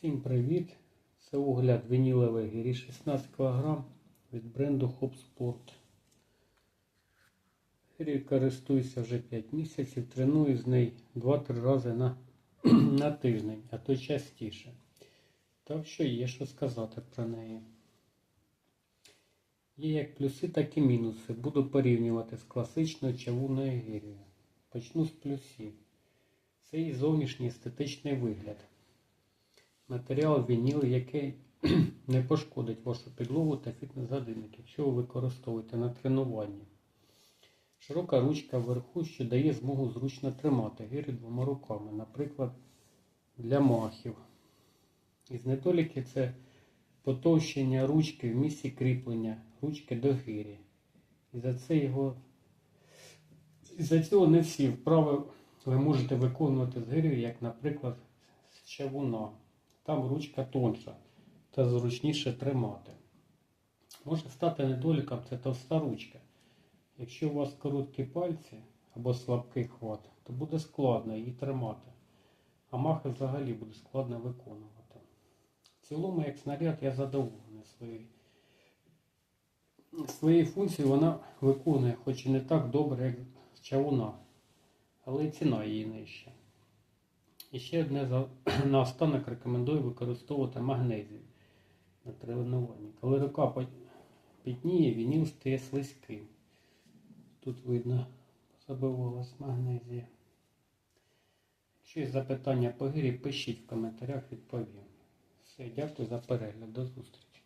Всім привіт! Це огляд вінілової гірі 16 кг від бренду Hop Sport. Гірі користуюся вже 5 місяців, треную з нею 2-3 рази на, на тиждень, а то частіше. Так що є що сказати про неї. Є як плюси, так і мінуси. Буду порівнювати з класичною чавунною гір'єю. Почну з плюсів. Це її зовнішній естетичний вигляд. Матеріал вініл, який не пошкодить вашу підлогу та фітнес-годинник, якщо ви використовуєте на тренуванні. Широка ручка вверху, що дає змогу зручно тримати гири двома руками, наприклад, для махів. Із недоліків це потовщення ручки в місці кріплення ручки до гирі. І за це його за цього не всі вправи ви можете виконувати з гирею, як, наприклад, з чавуна. Там ручка тонша та зручніше тримати. Може стати недоліком це товста ручка. Якщо у вас короткі пальці або слабкий хват, то буде складно її тримати. А махи взагалі буде складно виконувати. В цілому, як снаряд, я задоволений своєю. Своєю функцією вона виконує, хоч і не так добре, як чавуна, але і ціна її нижча. І ще одне за... наостанок рекомендую використовувати магнезію на тренуванні. Коли рука пітніє, вініл стає слизьким. Тут видно, забивалась магнезія. Якщо є запитання по гирі, пишіть в коментарях, відповім. Все, дякую за перегляд. До зустрічі.